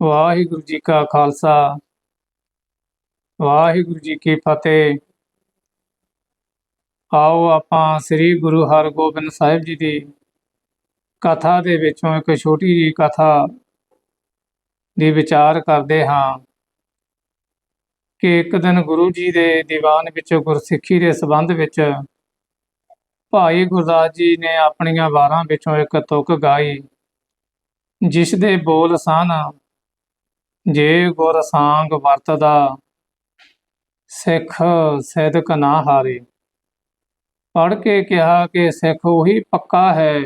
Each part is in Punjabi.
ਵਾਹਿਗੁਰੂ ਜੀ ਕਾ ਖਾਲਸਾ, ਵਾਹਿਗੁਰੂ ਜੀ ਕੀ ਫਤਿਹ। ਆਓ ਆਪਾਂ ਸ੍ਰੀ ਗੁਰੂ ਹਰਗੋਬਿੰਦ ਸਾਹਿਬ ਜੀ ਦੀ ਕਥਾ ਦੇ ਵਿੱਚੋਂ ਇੱਕ ਛੋਟੀ ਜਿਹੀ ਕਥਾ ਦੀ ਵਿਚਾਰ ਕਰਦੇ ਹਾਂ ਕਿ ਇੱਕ ਦਿਨ ਗੁਰੂ ਜੀ ਦੇ ਦੀਵਾਨ ਵਿੱਚ ਗੁਰਸਿੱਖੀ ਦੇ ਸੰਬੰਧ ਵਿੱਚ ਭਾਈ ਗੁਰਦਾਸ ਜੀ ਨੇ ਆਪਣੀਆਂ ਵਾਰਾਂ ਵਿੱਚੋਂ ਇੱਕ ਤੁਕ ਗਾਈ, ਜਿਸ ਦੇ ਬੋਲ ਸਨ ਜੇ ਗੁਰ ਸਾੰਗ ਵਰਤਦਾ, ਸਿੱਖ ਸਿਦਕ ਨਾ ਹਾਰੇ। ਪੜ ਕੇ ਕਿਹਾ ਕਿ ਸਿੱਖ ਉਹੀ ਪੱਕਾ ਹੈ,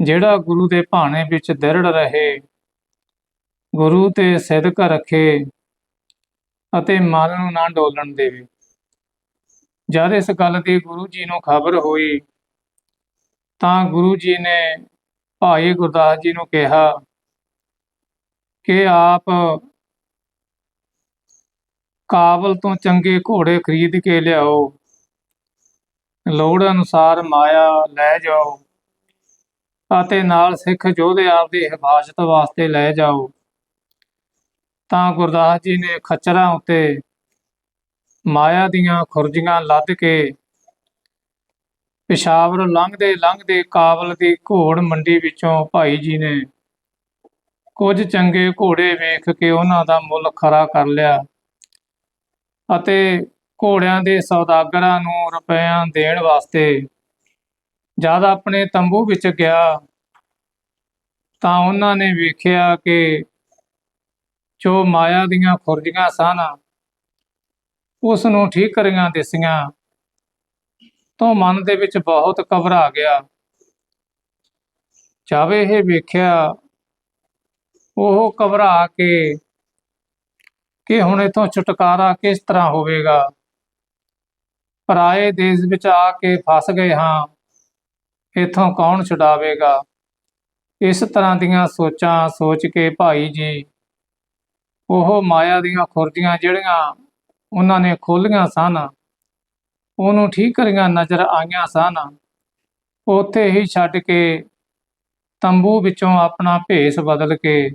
ਜਿਹੜਾ ਗੁਰੂ ਦੇ ਭਾਣੇ ਵਿੱਚ ਦ੍ਰਿੜ ਰਹੇ। ਗੁਰੂ ਤੇ ਸਿਦਕ ਰੱਖੇ ਅਤੇ ਮਨ ਨੂੰ ਨਾ ਡੋਲਣ ਦੇਵੇ। ਜਦ ਇਸ ਗੱਲ ਦੀ ਗੁਰੂ ਜੀ ਨੂੰ ਖਬਰ ਹੋਈ, ਤਾਂ ਗੁਰੂ ਜੀ ਨੇ ਭਾਈ ਗੁਰਦਾਸ ਜੀ ਨੂੰ ਕਿਹਾ ਕਿ ਆਪ ਕਾਬਲ ਤੋਂ ਚੰਗੇ ਘੋੜੇ ਖਰੀਦ ਕੇ ਲਿਆਓ। ਲੋੜ ਅਨੁਸਾਰ ਮਾਇਆ ਲੈ ਜਾਓ ਅਤੇ ਨਾਲ ਸਿੱਖ ਯੋਧੇ ਆਪ ਦੀ ਹਿਫਾਜ਼ਤ ਵਾਸਤੇ ਲੈ ਜਾਓ। ਤਾਂ ਗੁਰਦਾਸ ਜੀ ਨੇ ਖੱਚਰਾਂ ਉੱਤੇ ਮਾਇਆ ਦੀਆਂ ਖੁਰਜੀਆਂ ਲੱਦ ਕੇ ਪਿਸ਼ਾਵਰ ਲੰਘਦੇ ਲੰਘਦੇ ਕਾਬਲ ਦੀ ਘੋੜ ਮੰਡੀ ਵਿੱਚੋਂ ਭਾਈ ਜੀ ਨੇ ਕੁਝ ਚੰਗੇ ਘੋੜੇ ਵੇਖ ਕੇ ਉਹਨਾਂ ਦਾ ਮੁੱਲ ਖਰਾ ਕਰ ਲਿਆ ਅਤੇ ਘੋੜਿਆਂ ਦੇ ਸੌਦਾਗਰਾਂ ਨੂੰ ਰੁਪਇਆ ਦੇਣ ਵਾਸਤੇ ਜਦ ਆਪਣੇ ਤੰਬੂ ਵਿੱਚ ਗਿਆ ਤਾਂ ਉਹਨਾਂ ਨੇ ਵੇਖਿਆ ਕਿ ਜੋ ਮਾਇਆ ਦੀਆਂ ਖੁਰਜੀਆਂ ਸਨ ਉਸ ਨੂੰ ਠੀਕ ਕਰੀਆਂ ਦਿਸੀਆਂ ਤੋਂ ਮਨ ਦੇ ਵਿੱਚ ਬਹੁਤ ਘਬਰਾ ਗਿਆ। ਜਾਵੇ ਇਹ ਵੇਖਿਆ ਉਹ ਘਬਰਾ ਕੇ ਕਿ ਹੁਣ ਇਥੋਂ ਛੁਟਕਾਰਾ ਕਿਸ ਤਰ੍ਹਾਂ ਹੋਵੇਗਾ? ਪਰਾਏ ਦੇਸ਼ ਵਿੱਚ ਆ ਕੇ ਫਸ ਗਏ ਹਾਂ। ਇਥੋਂ ਕੌਣ ਛੁਡਾਵੇਗਾ? ਇਸ ਤਰ੍ਹਾਂ ਦੀਆਂ ਸੋਚਾਂ ਸੋਚ ਕੇ ਭਾਈ ਜੀ, ਉਹ ਮਾਇਆ ਦੀਆਂ ਖੁਰਜੀਆਂ ਜਿਹੜੀਆਂ ਉਹਨਾਂ ਨੇ ਖੋਲੀਆਂ ਸਨ, ਉਹਨੂੰ ਠੀਕ ਕਰੀਆਂ ਨਜ਼ਰ ਆਈਆਂ ਸਨ। ਉੱਥੇ ਹੀ ਛੱਡ ਕੇ ਤੰਬੂ ਵਿੱਚੋਂ ਆਪਣਾ ਭੇਸ ਬਦਲ ਕੇ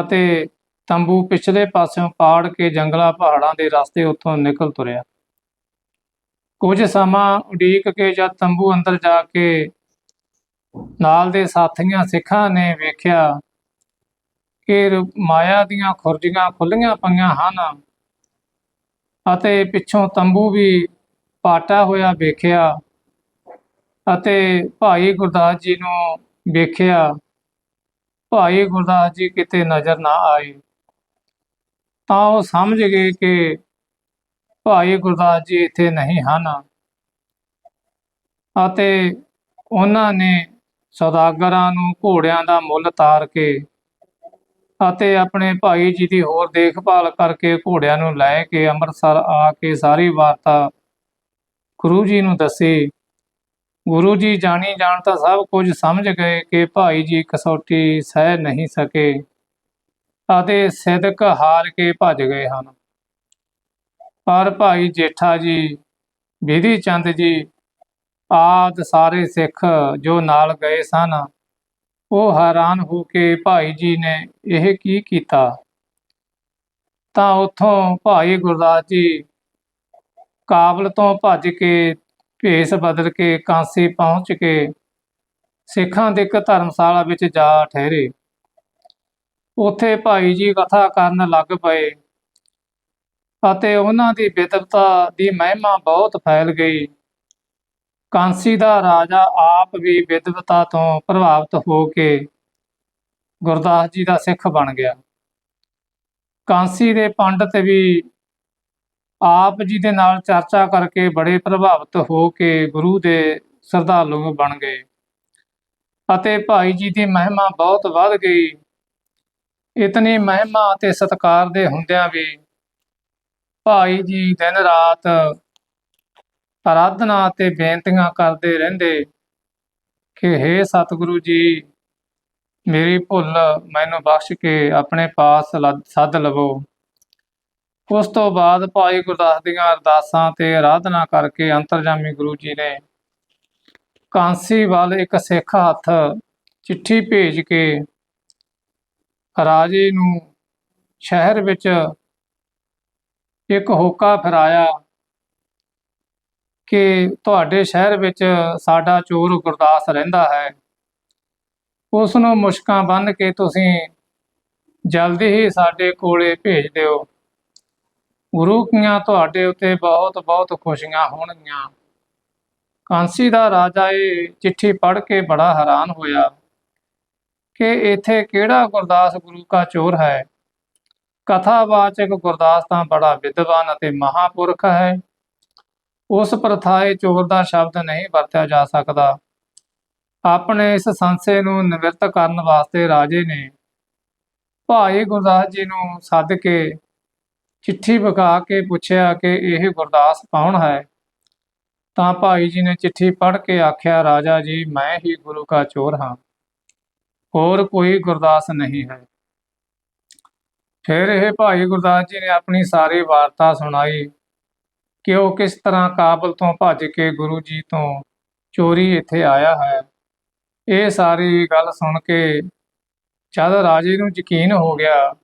ਅਤੇ ਤੰਬੂ ਪਿਛਲੇ ਪਾਸਿਓਂ ਪਾੜ ਕੇ ਜੰਗਲਾਂ ਪਹਾੜਾਂ ਦੇ ਰਸਤੇ ਉੱਥੋਂ ਨਿਕਲ ਤੁਰਿਆ। ਕੁਝ ਸਮਾਂ ਉਡੀਕ ਕੇ ਜਦ ਤੰਬੂ ਅੰਦਰ ਜਾ ਕੇ ਨਾਲ ਦੇ ਸਾਥੀਆਂ ਸਿੱਖਾਂ ਨੇ ਵੇਖਿਆ ਕਿ ਰ- ਮਾਇਆ ਦੀਆਂ ਖੁਰਜੀਆਂ ਖੁੱਲੀਆਂ ਪਈਆਂ ਹਨ ਅਤੇ ਪਿੱਛੋਂ ਤੰਬੂ ਵੀ ਪਾਟਾ ਹੋਇਆ ਵੇਖਿਆ ਅਤੇ ਭਾਈ ਗੁਰਦਾਸ ਜੀ ਨੂੰ ਵੇਖਿਆ ਭਾਈ ਗੁਰਦਾਸ ਜੀ ਕਿਤੇ ਨਜ਼ਰ ਨਾ ਆਏ। ਤਾਂ ਉਹ ਸਮਝ ਗਏ ਕਿ ਭਾਈ ਗੁਰਦਾਸ ਜੀ ਇੱਥੇ ਨਹੀਂ ਹਨ ਅਤੇ ਉਹਨਾਂ ਨੇ ਸੌਦਾਗਰਾਂ ਨੂੰ ਘੋੜਿਆਂ ਦਾ ਮੁੱਲ ਤਾਰ ਕੇ ਅਤੇ ਆਪਣੇ ਭਾਈ ਜੀ ਦੀ ਹੋਰ ਦੇਖਭਾਲ ਕਰਕੇ ਘੋੜਿਆਂ ਨੂੰ ਲੈ ਕੇ ਅੰਮ੍ਰਿਤਸਰ ਆ ਕੇ ਸਾਰੀ ਵਾਰਤਾ ਗੁਰੂ ਜੀ ਨੂੰ ਦੱਸੀ। ਗੁਰੂ ਜੀ ਜਾਣੀ ਜਾਣ ਤਾਂ ਸਭ ਕੁਝ ਸਮਝ ਗਏ ਕਿ ਭਾਈ ਜੀ ਕਸੌਟੀ ਸਹਿ ਨਹੀਂ ਸਕੇ ਅਤੇ ਸਿਦਕ ਹਾਰ ਕੇ ਭੱਜ ਗਏ ਹਨ। ਪਰ ਭਾਈ ਜੇਠਾ ਜੀ, ਵਿਧੀ ਚੰਦ ਜੀ ਆਦ ਸਾਰੇ ਸਿੱਖ ਜੋ ਨਾਲ ਗਏ ਸਨ, ਉਹ ਹੈਰਾਨ ਹੋ ਕੇ ਭਾਈ ਜੀ ਨੇ ਇਹ ਕੀ ਕੀਤਾ? ਤਾਂ ਉੱਥੋਂ ਭਾਈ ਗੁਰਦਾਸ ਜੀ ਕਾਬਲ ਤੋਂ ਭੱਜ ਕੇ ਭੇਸ ਬਦਲ ਕੇ ਕਾਂਸੀ ਪਹੁੰਚ ਕੇ ਸਿੱਖਾਂ ਦੇ ਇੱਕ ਧਰਮਸ਼ਾਲਾ ਵਿੱਚ ਜਾ ਠਹਿਰੇ। ਉੱਥੇ ਭਾਈ ਜੀ ਕਥਾ ਕਰਨ ਲੱਗ ਪਏ ਅਤੇ ਉਹਨਾਂ ਦੀ ਵਿਦਵਤਾ ਦੀ ਮਹਿਮਾ ਬਹੁਤ ਫੈਲ ਗਈ। ਕਾਂਸੀ ਦਾ ਰਾਜਾ ਆਪ ਵੀ ਵਿਦਵਤਾ ਤੋਂ ਪ੍ਰਭਾਵਿਤ ਹੋ ਕੇ ਗੁਰਦਾਸ ਜੀ ਦਾ ਸਿੱਖ ਬਣ ਗਿਆ। ਕਾਂਸੀ ਦੇ ਪੰਡਤ ਵੀ ਆਪ ਜੀ ਦੇ ਨਾਲ ਚਰਚਾ ਕਰਕੇ ਬੜੇ ਪ੍ਰਭਾਵਿਤ ਹੋ ਕੇ ਗੁਰੂ ਦੇ ਸ਼ਰਧਾਲੂ ਬਣ ਗਏ। ਅਤੇ ਭਾਈ ਜੀ ਦੀ ਮਹਿਮਾ ਬਹੁਤ ਵੱਧ ਗਈ। ਇਤਨੀ ਮਹਿਮਾ ਅਤੇ ਸਤਕਾਰ ਦੇ ਹੁੰਦਿਆਂ ਵੀ ਭਾਈ ਜੀ ਦਿਨ ਰਾਤ ਆਰਾਧਨਾ ਅਤੇ ਬੇਨਤੀਆਂ ਕਰਦੇ ਰਹਿੰਦੇ ਕਿ हे ਸਤਿਗੁਰੂ ਜੀ, ਮੇਰੀ ਭੁੱਲ ਮੈਨੂੰ ਬਖਸ਼ ਕੇ ਆਪਣੇ ਪਾਸ ਲ- ਸੱਦ ਲਵੋ। ਉਸ ਤੋਂ ਬਾਅਦ ਭਾਈ ਗੁਰਦਾਸ ਦੀਆਂ ਅਰਦਾਸਾਂ ਤੇ ਆਰਾਧਨਾ ਕਰਕੇ ਅੰਤਰਜਾਮੀ ਗੁਰੂ ਜੀ ਨੇ ਕਾਂਸੀ ਵੱਲ ਇੱਕ ਸਿੱਖ ਹੱਥ ਚਿੱਠੀ ਭੇਜ ਕੇ ਰਾਜੇ ਨੂੰ ਸ਼ਹਿਰ ਵਿੱਚ ਇੱਕ ਹੋਕਾ ਫਿਰਾਇਆ ਕਿ ਤੁਹਾਡੇ ਸ਼ਹਿਰ ਵਿੱਚ ਸਾਡਾ ਚੋਰ ਗੁਰਦਾਸ ਰਹਿੰਦਾ ਹੈ। ਉਸ ਨੂੰ ਮੁਸ਼ਕਾਂ ਬੰਨ੍ਹ ਕੇ ਤੁਸੀਂ ਜਲਦੀ ਹੀ ਸਾਡੇ ਕੋਲੇ ਭੇਜ ਦਿਓ। ਗੁਰੂ ਕੀਆਂ ਤੁਹਾਡੇ ਉੱਤੇ ਬਹੁਤ ਬਹੁਤ ਖੁਸ਼ੀਆਂ ਹੋਣਗੀਆਂ। ਕਾਂਸੀ ਦਾ ਰਾਜਾ ਇਹ ਚਿੱਠੀ ਪੜ੍ਹ ਕੇ ਬੜਾ ਹੈਰਾਨ ਹੋਇਆ ਕਿ ਇੱਥੇ ਕਿਹੜਾ ਗੁਰਦਾਸ ਗੁਰੂ ਕਾ ਚੋਰ ਹੈ? ਕਥਾਵਾਚਕ ਗੁਰਦਾਸ ਤਾਂ ਬੜਾ ਵਿਦਵਾਨ ਅਤੇ ਮਹਾਪੁਰਖ ਹੈ। ਉਸ ਪ੍ਰਥਾਏ ਚੋਰ ਦਾ ਸ਼ਬਦ ਨਹੀਂ ਵਰਤਿਆ ਜਾ ਸਕਦਾ। ਆਪਣੇ ਇਸ ਸੰਸੇ ਨੂੰ ਨਿਵਰਤ ਕਰਨ ਵਾਸਤੇ ਰਾਜੇ ਨੇ ਭਾਈ ਗੁਰਦਾਸ ਜੀ ਨੂੰ ਸੱਦ ਕੇ ਚਿੱਠੀ ਵਿਖਾ ਕੇ ਪੁੱਛਿਆ ਕਿ ਇਹ ਗੁਰਦਾਸ ਕੌਣ ਹੈ? ਤਾਂ ਭਾਈ ਜੀ ਨੇ ਚਿੱਠੀ ਪੜ੍ਹ ਕੇ ਆਖਿਆ, ਰਾਜਾ ਜੀ, ਮੈਂ ਹੀ ਗੁਰੂ ਕਾ ਚੋਰ ਹਾਂ। ਹੋਰ ਕੋਈ ਗੁਰਦਾਸ ਨਹੀਂ ਹੈ। ਫਿਰ ਇਹ ਭਾਈ ਗੁਰਦਾਸ ਜੀ ਨੇ ਆਪਣੀ ਸਾਰੀ ਵਾਰਤਾ ਸੁਣਾਈ ਕਿ ਉਹ ਕਿਸ ਤਰ੍ਹਾਂ ਕਾਬਲ ਤੋਂ ਭੱਜ ਕੇ ਗੁਰੂ ਜੀ ਤੋਂ ਚੋਰੀ ਇੱਥੇ ਆਇਆ ਹੈ। ਇਹ ਸਾਰੀ ਗੱਲ ਸੁਣ ਕੇ ਜਦ ਰਾਜੇ ਨੂੰ ਯਕੀਨ ਹੋ ਗਿਆ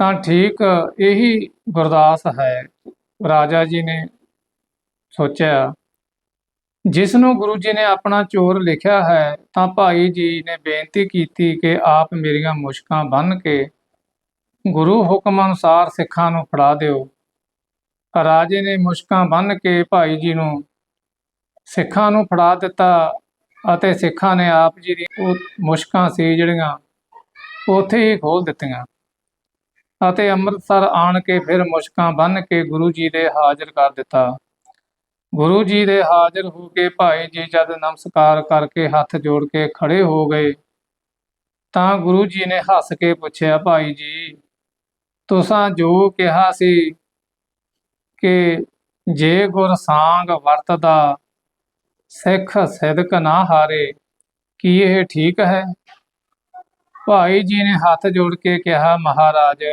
ਤਾਂ ਠੀਕ ਇਹੀ ਗੁਰਦਾਸ ਹੈ। ਰਾਜਾ ਜੀ ਨੇ ਸੋਚਿਆ ਜਿਸ ਨੂੰ ਗੁਰੂ ਜੀ ਨੇ ਆਪਣਾ ਚੋਰ ਲਿਖਿਆ ਹੈ, ਤਾਂ ਭਾਈ ਜੀ ਨੇ ਬੇਨਤੀ ਕੀਤੀ ਕਿ ਆਪ ਮੇਰੀਆਂ ਮੁਸ਼ਕਾਂ ਬੰਨ ਕੇ ਗੁਰੂ ਹੁਕਮ ਅਨੁਸਾਰ ਸਿੱਖਾਂ ਨੂੰ ਫੜਾ ਦਿਓ। ਰਾਜੇ ਨੇ ਮੁਸ਼ਕਾਂ ਬੰਨ ਕੇ ਭਾਈ ਜੀ ਨੂੰ ਸਿੱਖਾਂ ਨੂੰ ਫੜਾ ਦਿੱਤਾ ਅਤੇ ਸਿੱਖਾਂ ਨੇ ਆਪ ਜੀ ਦੀ ਉਹ ਮੁਸ਼ਕਾਂ ਸੀ ਜਿਹੜੀਆਂ ਉੱਥੇ ਹੀ ਖੋਲ ਦਿੱਤੀਆਂ। ਅਤੇ ਅੰਮ੍ਰਿਤਸਰ ਆਣ ਕੇ ਫਿਰ ਮੁਸ਼ਕਾਂ ਬੰਨ ਕੇ ਗੁਰੂ ਜੀ ਦੇ ਹਾਜ਼ਰ ਕਰ ਦਿੱਤਾ। ਗੁਰੂ ਜੀ ਦੇ ਹਾਜ਼ਰ ਹੋ ਕੇ ਭਾਈ ਜੀ ਜਦ ਨਮਸਕਾਰ ਕਰਕੇ ਹੱਥ ਜੋੜ ਕੇ ਖੜੇ ਹੋ ਗਏ, ਤਾਂ ਗੁਰੂ ਜੀ ਨੇ ਹੱਸ ਕੇ ਪੁੱਛਿਆ, ਭਾਈ ਜੀ, ਤੁਸਾਂ ਜੋ ਕਿਹਾ ਸੀ ਕਿ ਜੇ ਗੁਰ ਸਾੰਗ ਵਰਤਦਾ, ਸਿੱਖ ਸਿਦਕ ਨਾ ਹਾਰੇ, ਕੀ ਇਹ ਠੀਕ ਹੈ? ਭਾਈ ਜੀ ਨੇ ਹੱਥ ਜੋੜ ਕੇ ਕਿਹਾ, ਮਹਾਰਾਜ,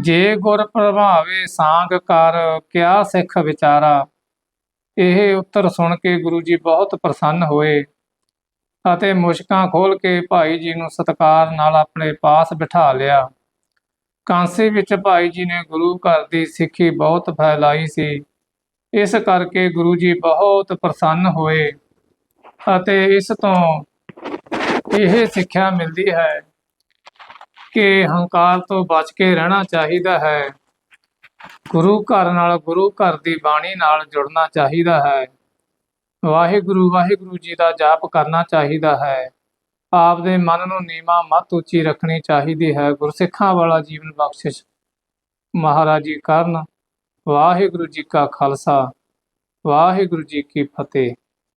ਜੇ ਗੁਰ ਪ੍ਰਭਾਵੇ ਸਾੰਗ ਕਰ, ਕਿਆ ਸਿੱਖ ਵਿਚਾਰਾ? ਇਹ ਉੱਤਰ ਸੁਣ ਕੇ ਗੁਰੂ ਜੀ ਬਹੁਤ ਪ੍ਰਸੰਨ ਹੋਏ ਅਤੇ ਮੁਸ਼ਕਾਂ ਖੋਲ ਕੇ ਭਾਈ ਜੀ ਨੂੰ ਸਤਿਕਾਰ ਨਾਲ ਆਪਣੇ ਪਾਸ ਬਿਠਾ ਲਿਆ। ਕਾਂਸੇ ਵਿੱਚ ਭਾਈ ਜੀ ਨੇ ਗੁਰੂ ਘਰ ਦੀ ਸਿੱਖੀ ਬਹੁਤ ਫੈਲਾਈ ਸੀ। ਇਸ ਕਰਕੇ ਗੁਰੂ ਜੀ ਬਹੁਤ ਪ੍ਰਸੰਨ ਹੋਏ ਅਤੇ ਇਸ ਤੋਂ ਇਹ ਸਿੱਖਿਆ ਮਿਲਦੀ ਹੈ ਕਿ ਹੰਕਾਰ ਤੋਂ ਬਚ ਕੇ ਰਹਿਣਾ ਚਾਹੀਦਾ ਹੈ। ਗੁਰੂ ਘਰ ਨਾਲ ਗੁਰੂ ਘਰ ਦੀ ਬਾਣੀ ਨਾਲ ਜੁੜਨਾ ਚਾਹੀਦਾ ਹੈ। ਵਾਹਿਗੁਰੂ ਵਾਹਿਗੁਰੂ ਜੀ ਦਾ ਜਾਪ ਕਰਨਾ ਚਾਹੀਦਾ ਹੈ। ਆਪ ਦੇ ਮਨ ਨੂੰ ਨੀਵਾਂ ਮਤ ਉੱਚੀ ਰੱਖਣੀ ਚਾਹੀਦੀ ਹੈ। ਗੁਰਸਿੱਖਾਂ ਵਾਲਾ ਜੀਵਨ ਬਖਸ਼ਿਸ਼ ਮਹਾਰਾਜ ਜੀ ਕਰਨ। ਵਾਹਿਗੁਰੂ ਜੀ ਕਾ ਖਾਲਸਾ। ਵਾਹਿਗੁਰੂ ਜੀ ਕੀ ਫਤਿਹ।